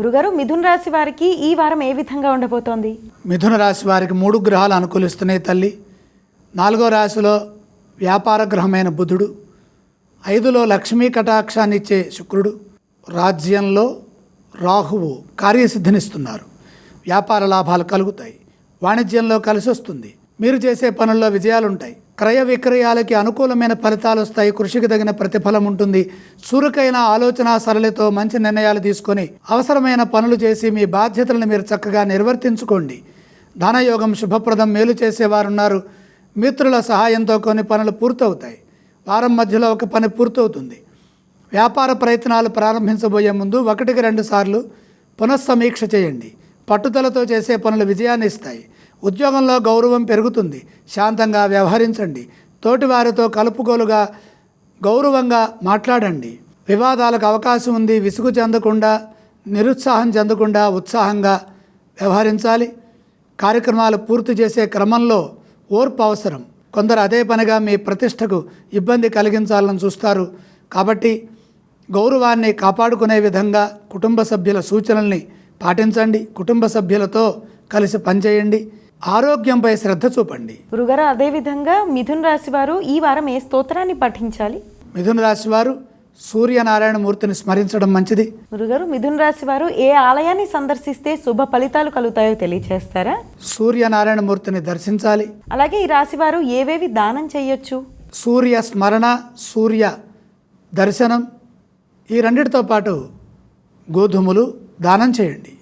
గురుగారు మిథున రాశి వారికి ఈ వారం ఏ విధంగా ఉండబోతోంది? మిథున రాశి వారికి మూడు గ్రహాలు అనుకూలిస్తున్నాయి తల్లి. నాలుగో రాశిలో వ్యాపార గ్రహమైన బుధుడు. ఐదులో లక్ష్మీ కటాక్షాన్ని ఇచ్చే శుక్రుడు. రాజ్యంలో రాహువు కార్యసిద్ధినిస్తున్నారు వ్యాపార లాభాలు కలుగుతాయి. వాణిజ్యంలో కలిసి వస్తుంది మీరు చేసే పనుల్లో విజయాలుంటాయి. క్రయ విక్రయాలకి అనుకూలమైన ఫలితాలు వస్తాయి. కృషికి తగిన ప్రతిఫలం ఉంటుంది. చురుకైన ఆలోచన సరళితో మంచి నిర్ణయాలు తీసుకొని అవసరమైన పనులు చేసి మీ బాధ్యతలను మీరు చక్కగా నిర్వర్తించుకోండి. ధనయోగం శుభప్రదం మేలు చేసేవారున్నారు. మిత్రుల సహాయంతో కొన్ని పనులు పూర్తవుతాయి. వారం మధ్యలో ఒక పని పూర్తవుతుంది. వ్యాపార ప్రయత్నాలు ప్రారంభించబోయే ముందు ఒకటికి రెండు సార్లు పునఃసమీక్ష చేయండి. పట్టుదలతో చేసే పనులు విజయాన్ని ఇస్తాయి ఉద్యోగంలో గౌరవం పెరుగుతుంది. శాంతంగా వ్యవహరించండి. తోటివారితో కలుపుగోలుగా గౌరవంగా మాట్లాడండి. వివాదాలకు అవకాశం ఉంది. విసుగు చెందకుండా నిరుత్సాహం చెందకుండా ఉత్సాహంగా వ్యవహరించాలి. కార్యక్రమాలు పూర్తి చేసే క్రమంలో ఓర్పు అవసరం. కొందరు అదే పనిగా మీ ప్రతిష్టకు ఇబ్బంది కలిగించాలని చూస్తారు. కాబట్టి గౌరవాన్ని కాపాడుకునే విధంగా కుటుంబ సభ్యుల సూచనల్ని పాటించండి. కుటుంబ సభ్యులతో కలిసి పనిచేయండి. ఆరోగ్యంపై శ్రద్ధ చూపండి. గురుగారు అదే విధంగా మిథున్ రాశి వారు ఈ వారం ఏ స్తోత్రాన్ని పఠించాలి మిథున రాశి వారు సూర్యనారాయణ మూర్తిని స్మరించడం మంచిది. గురుగారు మిథున్ రాశి వారు ఏ ఆలయాన్ని సందర్శిస్తే శుభ ఫలితాలు కలుగుతాయో తెలియచేస్తారా? సూర్యనారాయణ మూర్తిని దర్శించాలి. అలాగే ఈ రాశి వారు ఏవేవి దానం చేయొచ్చు? సూర్య స్మరణ సూర్య దర్శనం ఈ రెండిటితో పాటు గోధుమలు దానం చేయండి.